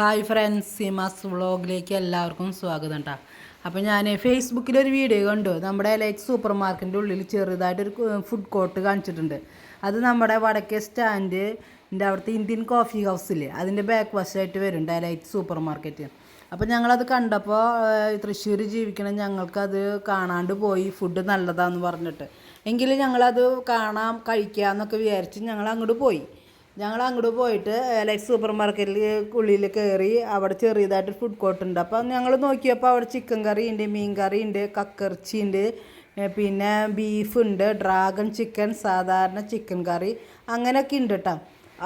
Hi friends Seemas വ്ളോഗിലേക്ക് എല്ലാവർക്കും സ്വാഗതം കേട്ടോ അപ്പോൾ ഞാൻ ഫേസ്ബുക്കിലൊരു വീഡിയോ കണ്ടു. നമ്മുടെ ലൈക്ക് സൂപ്പർ മാർക്കറ്റിന്റെ ഉള്ളിൽ ചെറുതായിട്ടൊരു ഫുഡ് കോർട്ട് കാണിച്ചിട്ടുണ്ട്. അത് നമ്മുടെ വടക്കേ സ്റ്റാൻഡിന്റെ അവിടുത്തെ ഇന്ത്യൻ കോഫി ഹൗസിൽ അതിന്റെ ബാക്ക് വശമായിട്ട് വരുന്നുണ്ട് ലൈറ്റ് സൂപ്പർ മാർക്കറ്റ് അപ്പോൾ ഞങ്ങളത് കണ്ടപ്പോൾ തൃശ്ശൂർ ജീവിക്കണം ഞങ്ങൾക്കത് കാണാണ്ട് പോയി. ഫുഡ് നല്ലതാണെന്ന് പറഞ്ഞിട്ട്. എങ്കിലും ഞങ്ങളത് കാണാം കഴിക്കാം എന്നൊക്കെ വിചാരിച്ച് ഞങ്ങൾ അങ്ങോട്ട് പോയി. ഞങ്ങൾ അങ്ങോട്ട് പോയിട്ട് ലൈക്ക് സൂപ്പർ മാർക്കറ്റിൽ ഉള്ളിൽ കയറി അവിടെ ചെറിയതായിട്ട് ഫുഡ് കോർട്ട് ഉണ്ട്. അപ്പം ഞങ്ങൾ നോക്കിയപ്പോൾ അവിടെ ചിക്കൻ കറി ഉണ്ട് മീൻ കറി ഉണ്ട് കക്കിറച്ചി ഉണ്ട് പിന്നെ ബീഫ് ഉണ്ട് ഡ്രാഗൺ ചിക്കൻ സാധാരണ ചിക്കൻ കറി അങ്ങനെയൊക്കെ ഉണ്ട് കേട്ടോ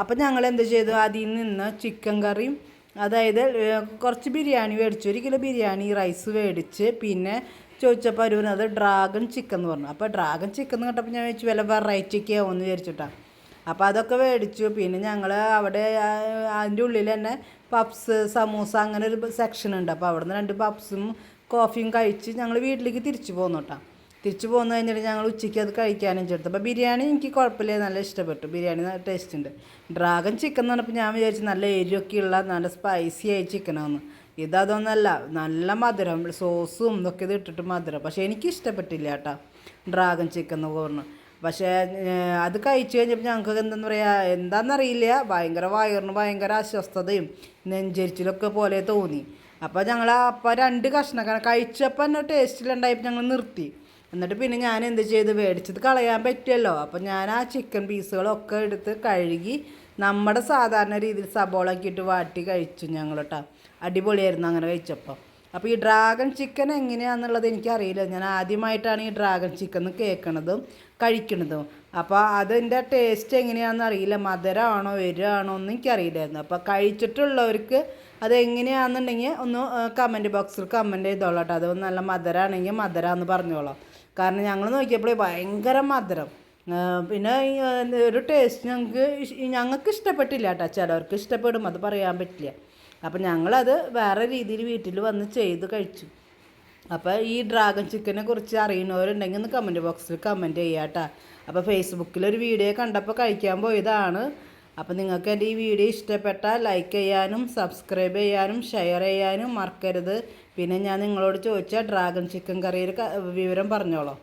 അപ്പം ഞങ്ങൾ എന്ത് ചെയ്തു? അതിൽ നിന്ന് ചിക്കൻ കറിയും അതായത് കുറച്ച് ബിരിയാണി മേടിച്ചു. ഒരു കിലോ ബിരിയാണി റൈസ് മേടിച്ച് പിന്നെ ചോദിച്ചപ്പോൾ അവർ അത് ഡ്രാഗൺ ചിക്കൻ എന്ന് പറഞ്ഞു. അപ്പോൾ ഡ്രാഗൺ ചിക്കൻ എന്ന് കേട്ടപ്പോൾ ഞാൻ വെച്ച് വില വെറൈറ്റി ഒക്കെ ആവുമെന്ന് വിചാരിച്ചിട്ടാണ് അപ്പോൾ അതൊക്കെ മേടിച്ചു. പിന്നെ ഞങ്ങൾ അവിടെ അതിന്റെ ഉള്ളിൽ തന്നെ പപ്സ് സമൂസ അങ്ങനെ ഒരു സെക്ഷൻ ഉണ്ട്. അപ്പോൾ അവിടെ നിന്ന് രണ്ട് പപ്സും കോഫിയും കഴിച്ച് ഞങ്ങൾ വീട്ടിലേക്ക് തിരിച്ചു പോന്നു കേട്ടോ തിരിച്ചു പോന്നു കഴിഞ്ഞിട്ട് ഞങ്ങൾ ഉച്ചയ്ക്ക് അത് കഴിക്കാനും ചേർത്ത് അപ്പോൾ ബിരിയാണി എനിക്ക് കുഴപ്പമില്ല നല്ല ഇഷ്ടപ്പെട്ടു. ബിരിയാണി ടേസ്റ്റ് ഉണ്ട്. ഡ്രാഗൺ ചിക്കൻ എന്ന് പറഞ്ഞപ്പോൾ ഞാൻ വിചാരിച്ചു നല്ല എരിവൊക്കെയുള്ള നല്ല സ്പൈസി ആയി ചിക്കനാണെന്ന് ഇതതൊന്നല്ല നല്ല മധുരം. സോസും ഇതൊക്കെ ഇത് ഇട്ടിട്ട് മധുരം. പക്ഷേ എനിക്ക് ഇഷ്ടപ്പെട്ടില്ല കേട്ടോ ഡ്രാഗൺ ചിക്കൻ എന്ന് പറഞ്ഞു. പക്ഷേ അത് കഴിച്ചു കഴിഞ്ഞപ്പോൾ ഞങ്ങൾക്ക് എന്താണെന്ന് പറയുക എന്താണെന്നറിയില്ല ഭയങ്കര വയറിന് ഭയങ്കര അസ്വസ്ഥതയും നെഞ്ചരിച്ചിലൊക്കെ പോലെ തോന്നി. അപ്പോൾ ഞങ്ങൾ അപ്പം രണ്ട് കഷ്ണക്കാണ് കഴിച്ചപ്പോൾ തന്നെ ടേസ്റ്റിലുണ്ടായപ്പോൾ ഞങ്ങൾ നിർത്തി. എന്നിട്ട് പിന്നെ ഞാൻ എന്ത് ചെയ്ത്? മേടിച്ചത് കളയാൻ പറ്റുമല്ലോ അപ്പം ഞാൻ ആ ചിക്കൻ പീസുകളൊക്കെ എടുത്ത് കഴുകി നമ്മുടെ സാധാരണ രീതിയിൽ സബോളക്കിയിട്ട് വാട്ടി കഴിച്ചു ഞങ്ങൾ കേട്ടോ അടിപൊളിയായിരുന്നു അങ്ങനെ കഴിച്ചപ്പോൾ അപ്പോൾ ഈ ഡ്രാഗൺ ചിക്കൻ എങ്ങനെയാണെന്നുള്ളത് എനിക്കറിയില്ല. ഞാൻ ആദ്യമായിട്ടാണ് ഈ ഡ്രാഗൺ ചിക്കൻ കേൾക്കണതും കഴിക്കണതും. അപ്പോൾ അതിന്റെ ടേസ്റ്റ് എങ്ങനെയാണെന്ന് അറിയില്ല. മധുരമാണോ വരുവാണോ ഒന്നും എനിക്കറിയില്ലായിരുന്നു. അപ്പോൾ കഴിച്ചിട്ടുള്ളവർക്ക് അത് എങ്ങനെയാണെന്നുണ്ടെങ്കിൽ ഒന്ന് കമന്റ് ബോക്സിൽ കമന്റ് ചെയ്തോളാം കേട്ടോ. അത് നല്ല മധുരമാണെങ്കിൽ മധുരമെന്ന് പറഞ്ഞോളാം. കാരണം ഞങ്ങൾ നോക്കിയപ്പോൾ ഭയങ്കര മധുരം. പിന്നെ ഒരു ടേസ്റ്റ് ഞങ്ങൾക്ക് ഞങ്ങൾക്ക് ഇഷ്ടപ്പെട്ടില്ല കേട്ടോ. ചിലവർക്ക് ഇഷ്ടപ്പെടും. അത് പറയാൻ പറ്റില്ല. അപ്പം ഞങ്ങളത് വേറെ രീതിയിൽ വീട്ടിൽ വന്ന് ചെയ്ത് കഴിച്ചു. അപ്പോൾ ഈ ഡ്രാഗൺ ചിക്കനെ കുറിച്ച് അറിയുന്നവരുണ്ടെങ്കിൽ ഒന്ന് കമന്റ് ബോക്സിൽ കമന്റ് ചെയ്യാം കേട്ടോ. അപ്പോൾ ഫേസ്ബുക്കിലൊരു വീഡിയോ കണ്ടപ്പോൾ കഴിക്കാൻ പോയതാണ്. അപ്പോൾ നിങ്ങൾക്ക് എന്റെ ഈ വീഡിയോ ഇഷ്ടപ്പെട്ടാൽ ലൈക്ക് ചെയ്യാനും സബ്സ്ക്രൈബ് ചെയ്യാനും ഷെയർ ചെയ്യാനും മറക്കരുത്. പിന്നെ ഞാൻ നിങ്ങളോട് ചോദിച്ച ഡ്രാഗൺ ചിക്കൻ കറിയിൽ വിവരം പറഞ്ഞോളാം.